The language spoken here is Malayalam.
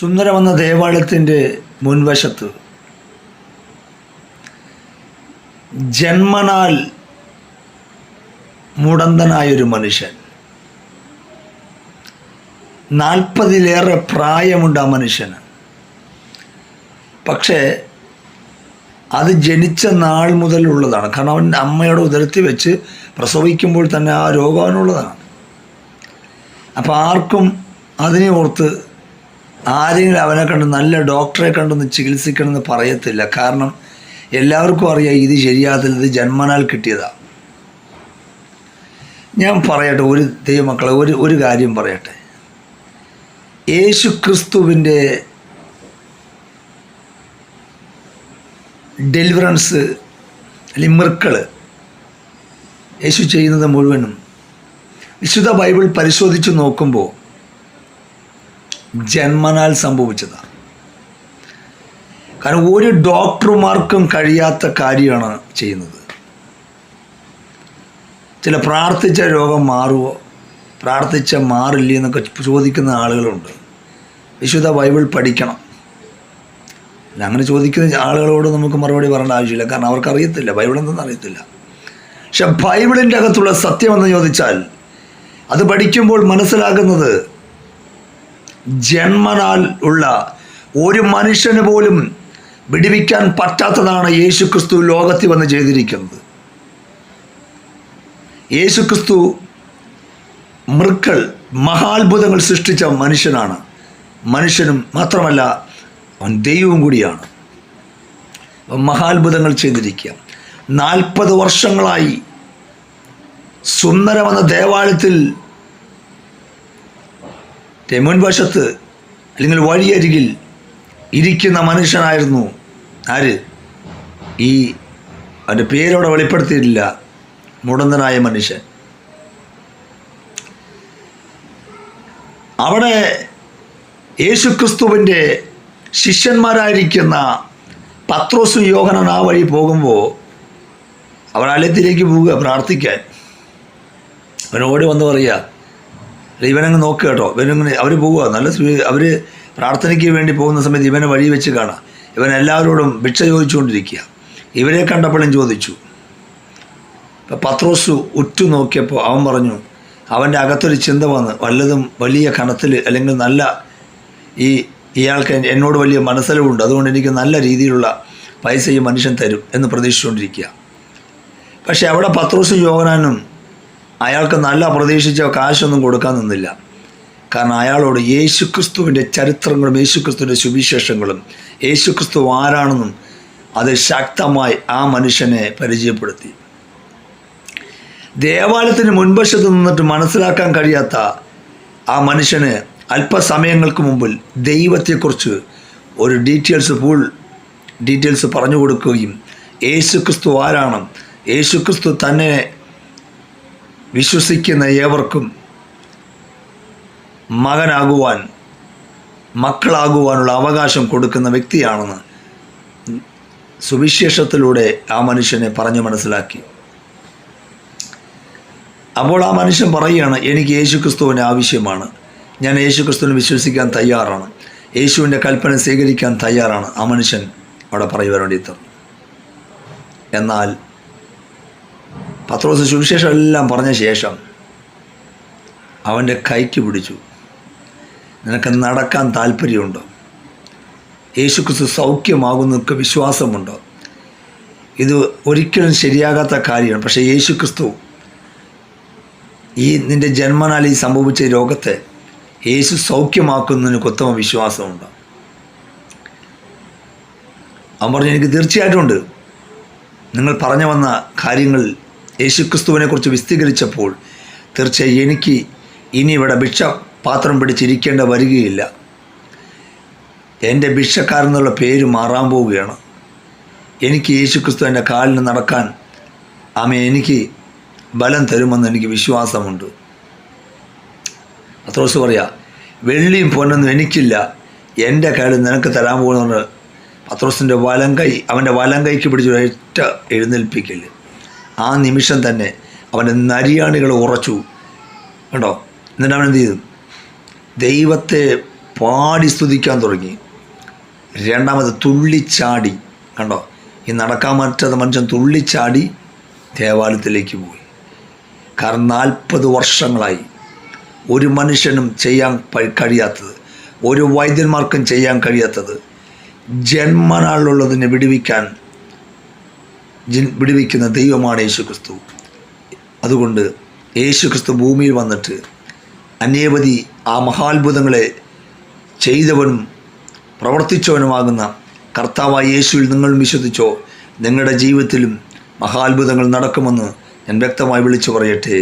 സുന്ദരമെന്ന ദേവാലയത്തിന്റെ മുൻവശത്ത് ജന്മനാൽ മുടന്തനായൊരു മനുഷ്യൻ. നാൽപ്പതിലേറെ പ്രായമുണ്ട് ആ മനുഷ്യന്. പക്ഷേ അത് ജനിച്ച നാൾ മുതലുള്ളതാണ്. കാരണം അവൻ അമ്മയുടെ ഉദരത്തിൽ വെച്ച് പ്രസവിക്കുമ്പോൾ തന്നെ ആ രോഗം അവനുള്ളതാണ്. അപ്പോൾ ആർക്കും അതിനെ ഓർത്ത് ആരെങ്കിലും അവനെ കണ്ട് നല്ല ഡോക്ടറെ കണ്ടൊന്ന് ചികിത്സിക്കണമെന്ന് പറയത്തില്ല. കാരണം എല്ലാവർക്കും അറിയാം ഇത് ശരിയാകത്തില്ല ഇത് ജന്മനാൽ കിട്ടിയതാണ് ഞാൻ പറയട്ടെ ഒരു ദൈവമക്കളെ ഒരു ഒരു കാര്യം പറയട്ടെ. യേശു ക്രിസ്തുവിന്റെ ഡെലിവറൻസ് അല്ലെങ്കിൽ യേശു ചെയ്യുന്നത് മുഴുവനും വിശുദ്ധ ബൈബിൾ പരിശോധിച്ച് നോക്കുമ്പോൾ ജന്മനാൽ സംഭവിച്ചതാണ് കാരണം ഒരു ഡോക്ടർമാർക്കും കഴിയാത്ത കാര്യമാണ് ചെയ്യുന്നത്. ചില പ്രാർത്ഥിച്ച രോഗം മാറുമോ പ്രാർത്ഥിച്ച മാറില്ലേ എന്നൊക്കെ ചോദിക്കുന്ന ആളുകളുണ്ട്. വിശുദ്ധ ബൈബിൾ പഠിക്കണം. അങ്ങനെ ചോദിക്കുന്ന ആളുകളോട് നമുക്ക് മറുപടി പറയേണ്ട ആവശ്യമില്ല. കാരണം അവർക്ക് അറിയത്തില്ല ബൈബിൾ എന്തെന്ന് അറിയത്തില്ല. പക്ഷെ ബൈബിളിന്റെ അകത്തുള്ള സത്യമെന്ന് ചോദിച്ചാൽ അത് പഠിക്കുമ്പോൾ മനസ്സിലാകുന്നത് ജന്മനാൽ ഉള്ള ഒരു മനുഷ്യന് പോലും വിടിവിക്കാൻ പറ്റാത്തതാണ് യേശുക്രിസ്തു ലോകത്തിൽ വന്ന് ചെയ്തിരിക്കുന്നത്. യേശുക്രിസ്തു മൃക്കൾ മഹാത്ഭുതങ്ങൾ സൃഷ്ടിച്ച മനുഷ്യനാണ്. മനുഷ്യനും മാത്രമല്ല അവൻ ദൈവവും കൂടിയാണ്. മഹാത്ഭുതങ്ങൾ ചെയ്തിരിക്കുക. നാൽപ്പത് വർഷങ്ങളായി സുന്ദരമെന്ന ദേവാലയത്തിൽ മുൻവശത്ത് അല്ലെങ്കിൽ വഴിയരികിൽ ഇരിക്കുന്ന മനുഷ്യനായിരുന്നു. ആര്? ഈ അവന്റെ പേരോടെ വെളിപ്പെടുത്തിയിട്ടില്ല. മുടന്തനായ മനുഷ്യൻ. അവിടെ യേശുക്രിസ്തുവിന്റെ ശിഷ്യന്മാരായിരിക്കുന്ന പത്രോസും യോഹനൻ ആ വഴി പോകുമ്പോൾ അവൻ അലത്തിലേക്ക് പോവുക പ്രാർത്ഥിക്കാൻ. അവൻ ഓടി വന്ന് പറയുക ഇവനങ്ങ് നോക്കുക കേട്ടോ. ഇവനങ്ങനെ അവർ പോവുക. നല്ല അവർ പ്രാർത്ഥനയ്ക്ക് വേണ്ടി പോകുന്ന സമയത്ത് ഇവനെ വഴി വെച്ച് കാണാം. ഇവൻ എല്ലാവരോടും ഭിക്ഷ ചോദിച്ചുകൊണ്ടിരിക്കുക. ഇവരെ കണ്ടപ്പോഴും ചോദിച്ചു. പത്രോസ് ഉറ്റു നോക്കിയപ്പോൾ അവൻ പറഞ്ഞു അവന്റെ അകത്തൊരു ചിന്ത വന്ന് വല്ലതും വലിയ കണത്തിൽ അല്ലെങ്കിൽ നല്ല ഈ ഇയാൾക്ക് എന്നോട് വലിയ മനസ്സലവുണ്ട്. അതുകൊണ്ട് എനിക്ക് നല്ല രീതിയിലുള്ള പൈസ ഈ മനുഷ്യൻ തരും എന്ന് പ്രതീക്ഷിച്ചുകൊണ്ടിരിക്കുക. പക്ഷേ അവിടെ പത്രോസും യോഹനാനും അയാൾക്ക് നല്ല പ്രതീക്ഷിച്ച കാശൊന്നും കൊടുക്കാൻ നിന്നില്ല. കാരണം അയാളോട് യേശുക്രിസ്തുവിന്റെ ചരിത്രങ്ങളും യേശുക്രിസ്തുവിന്റെ സുവിശേഷങ്ങളും യേശുക്രിസ്തു ആരാണെന്നും അത് ശക്തമായി ആ മനുഷ്യനെ പരിചയപ്പെടുത്തി. ദേവാലയത്തിന് മുൻവശത്ത് നിന്നിട്ട് മനസ്സിലാക്കാൻ കഴിയാത്ത ആ മനുഷ്യന് അല്പസമയങ്ങൾക്ക് മുമ്പിൽ ദൈവത്തെക്കുറിച്ച് ഒരു ഡീറ്റെയിൽസ് ഫുൾ ഡീറ്റെയിൽസ് പറഞ്ഞു കൊടുക്കുകയും യേശുക്രിസ്തു ആരാണ് യേശുക്രിസ്തു തന്നെ വിശ്വസിക്കുന്ന ഏവർക്കും മകനാകുവാൻ മക്കളാകുവാനുള്ള അവകാശം കൊടുക്കുന്ന വ്യക്തിയാണെന്ന് സുവിശേഷത്തിലൂടെ ആ മനുഷ്യനെ പറഞ്ഞു മനസ്സിലാക്കി. അപ്പോൾ ആ മനുഷ്യൻ പറയുകയാണ് എനിക്ക് യേശുക്രിസ്തുവിന് ആവശ്യമാണ്. ഞാൻ യേശുക്രിസ്തുവിനെ വിശ്വസിക്കാൻ തയ്യാറാണ്. യേശുവിന്റെ കൽപ്പന സ്വീകരിക്കാൻ തയ്യാറാണ്. ആ മനുഷ്യൻ അവിടെ പറയുവാൻ വേണ്ടി എന്നാൽ പത്രോസ് സുവിശേഷം എല്ലാം പറഞ്ഞ ശേഷം അവന്റെ കൈക്ക് പിടിച്ചു. നിനക്ക് നടക്കാൻ താല്പര്യമുണ്ടോ? യേശുക്രിസ്തു സൗഖ്യമാകുന്നതൊക്കെ വിശ്വാസമുണ്ടോ? ഇത് ഒരിക്കലും ശരിയാകാത്ത കാര്യമാണ്. പക്ഷേ യേശുക്രിസ്തു ഈ നിന്റെ ജന്മനാൽ ഈ സംഭവിച്ച രോഗത്തെ യേശു സൗഖ്യമാക്കുന്നതിന് ഉത്തമ വിശ്വാസമുണ്ട്. അവൻ പറഞ്ഞു എനിക്ക് തീർച്ചയായിട്ടും ഉണ്ട്. നിങ്ങൾ പറഞ്ഞു വന്ന കാര്യങ്ങൾ യേശുക്രിസ്തുവിനെക്കുറിച്ച് വിസ്തീകരിച്ചപ്പോൾ തീർച്ചയായും എനിക്ക് ഇനി ഇവിടെ ഭിക്ഷ പാത്രം പിടിച്ചിരിക്കേണ്ട വരികയില്ല. എന്റെ ഭിക്ഷക്കാരെന്നുള്ള പേര് മാറാൻ പോവുകയാണ്. എനിക്ക് യേശുക്രിസ്തു എന്റെ കാലിന് നടക്കാൻ ആമ എനിക്ക് ബലം തരുമെന്ന് എനിക്ക് വിശ്വാസമുണ്ട്. അത്രോസ് പറയാ വെള്ളിയും പൊന്നൊന്നും എനിക്കില്ല. എന്റെ കാലിൽ നിനക്ക് തരാൻ പോകുന്ന പത്രോസിന്റെ വലം കൈ അവന്റെ വലം കൈക്ക് പിടിച്ച് ഒറ്റ എഴുന്നേൽപ്പിക്കൽ ആ നിമിഷം തന്നെ അവന്റെ നരിയാണികൾ ഉറച്ചു. കണ്ടോ? എന്നിട്ട് അവൻ എന്ത് ചെയ്തു? ദൈവത്തെ പാടി സ്തുതിക്കാൻ തുടങ്ങി. രണ്ടാമത് തുള്ളിച്ചാടി. കണ്ടോ? ഈ നടക്കാൻ പറ്റാത്ത മനുഷ്യൻ തുള്ളിച്ചാടി ദേവാലയത്തിലേക്ക് പോയി. കാരണം നാൽപ്പത് വർഷങ്ങളായി ഒരു മനുഷ്യനും ചെയ്യാൻ കഴിയാത്തത് ഒരു വൈദ്യന്മാർക്കും ചെയ്യാൻ കഴിയാത്തത് ജന്മനാളിലുള്ളതിനെ വിടുവിക്കാൻ ജിൻ- വിടുവിക്കുന്ന ദൈവമാണ് യേശു ക്രിസ്തു അതുകൊണ്ട് യേശു ക്രിസ്തു ഭൂമിയിൽ വന്നിട്ട് അനേവധി ആ മഹാത്ഭുതങ്ങളെ ചെയ്തവനും പ്രവർത്തിച്ചവനുമാകുന്ന കർത്താവായ യേശുവിൽ നിങ്ങൾ വിശ്വസിച്ചോ നിങ്ങളുടെ ജീവിതത്തിലും മഹാത്ഭുതങ്ങൾ നടക്കുമെന്ന് ഞാൻ വ്യക്തമായി വിളിച്ചു പറയട്ടെ.